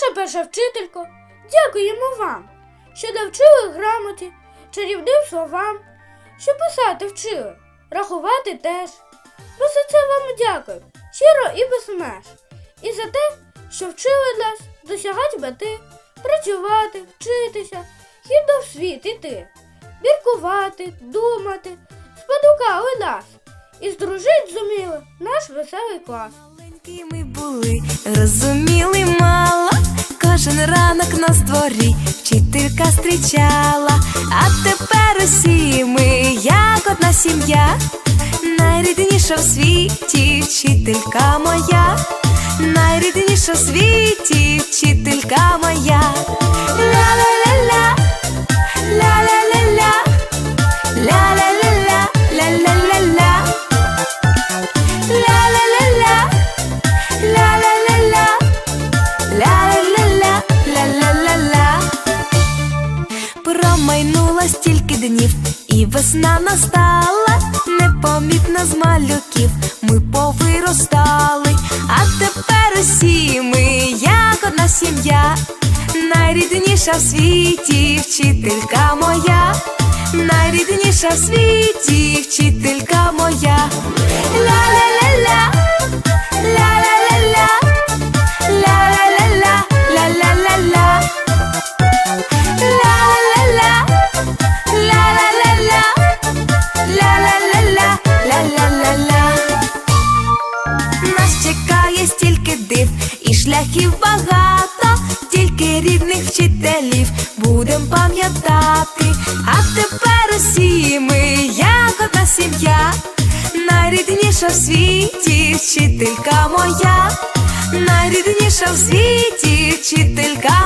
Наша перша вчителько, дякуємо вам, що навчили грамоті, чарівним словам, що писати вчили, рахувати теж. Ми за це вам дякую, щиро і без меж. І за те, що вчили нас досягати мети, працювати, вчитися, хідно в світ іти, міркувати, думати, спонукали нас і здружить зуміли наш веселий клас. Маленькими були, розуміли мало. Кожен ранок на дворі вчителька зустрічала. А тепер усі ми, як одна сім'я, найрідніша в світі вчителька моя, найрідніша в світі вчителька стільки днів, і весна настала, непомітно з малюків ми повиростали, а тепер усі ми, як одна сім'я, найрідніша в світі вчителька моя, найрідніша в світі вчителька моя. Чекає стільки див і шляхів багато, тільки рідних вчителів будем пам'ятати. А тепер усі ми, як сім'я, найрідніша в світі вчителька моя, найрідніша в світі вчителька